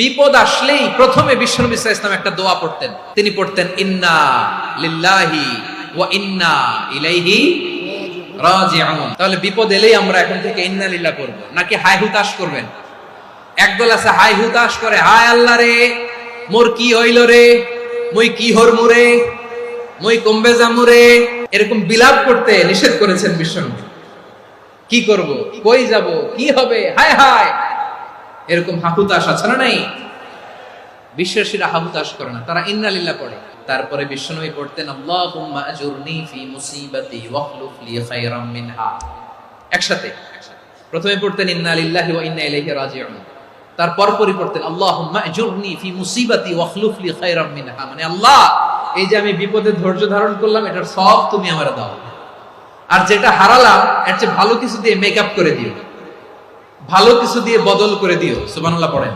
বিপদ আসলেই প্রথমে বিশ্বনবী ইসলাম একটা দোয়া পড়তেন। তিনি পড়তেন, ইন্না লিল্লাহি ওয়া ইন্না ইলাইহি রাজিউন। তাহলে বিপদ এলেই আমরা এখন থেকে ইন্না লিল্লাহ করব নাকি হাই হুতাশ করবেন? একদল আছে হাই হুতাশ করে, হায় আল্লাহ রে, মোর কি হইল রে? মুই কি হরমু রে? মুই কমবে জামু রে? এরকম বিলাপ করতে নিষেধ করেছেন বিশ্বনবী কি করব? কই যাব? কি হবে? হায় হায়! এরকম হাহুতাশ আছে না নাই? বিশ্বাসীরা হাহুতাশ করে না। তারা ইন্নালিল্লাহ পড়ে। তারপরে বিশ্বনবী পড়তেন একসাথে। প্রথমে পড়তেন ইন্না লিল্লাহি ওয়া ইন্না ইলাইহি রাজিউন। তারপর পরই পড়তেন, আল্লাহুম্মা আজুরনি ফি মুসিবাতি ওয়াখলুফ লি খায়রাম মিনহা। মানে আল্লাহ, এই যে আমি বিপদে ধৈর্য ধারণ করলাম, এটার সব তুমি আমার দাও। আর যেটা হারালাম, এর চেয়ে ভালো কিছু দিয়ে মেকআপ করে দিও। ভালো কিছু দিয়ে বদল করে দিও। সুবান পড়েন।